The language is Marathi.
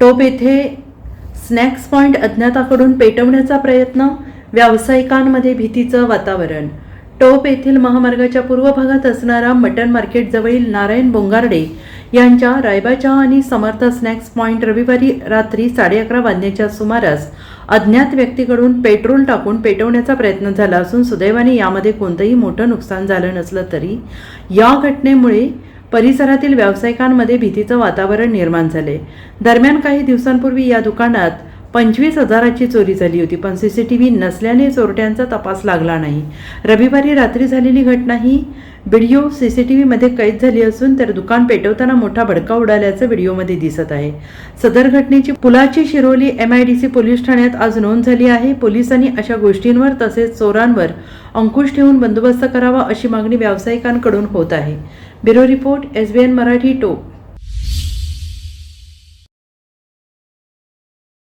टोप येथे स्नॅक्स पॉइंट अज्ञाताकडून पेटवण्याचा प्रयत्न व्यावसायिकांमध्ये भीतीचं वातावरण. टोप येथील महामार्गाच्या पूर्व भागात असणारा मटन मार्केटजवळील नारायण बोंगारडे यांच्या रायबाच्या आणि समर्थ स्नॅक्स पॉइंट रविवारी रात्री साडे अकरा वाजण्याच्या सुमारास अज्ञात व्यक्तीकडून पेट्रोल टाकून पेटवण्याचा प्रयत्न झाला असून सुदैवाने यामध्ये कोणतंही मोठं नुकसान झालं नसलं तरी या घटनेमुळे परिसरातील व्यावसायिकांमध्ये भीतीचं वातावरण निर्माण झाले. दरम्यान काही दिवसांपूर्वी या दुकानात पंचवीस हजाराची चोरी झाली होती पण सी सी टी व्ही नसल्याने चोरट्यांचा तपास लागला नाही. रविवारी रात्री झालेली घटना ही व्हिडिओ सी सी टी व्हीमध्ये कैद झाली असून तर दुकान पेटवताना मोठा भडका उडाल्याचं व्हिडिओमध्ये दिसत आहे. सदर घटनेची पुलाची Shiroli M I D C police ठाण्यात आज नोंद झाली आहे. पोलिसांनी अशा गोष्टींवर तसेच चोरांवर अंकुश ठेवून बंदोबस्त करावा अशी मागणी व्यावसायिकांकडून होत आहे. Bureau report S B N Marathi टोप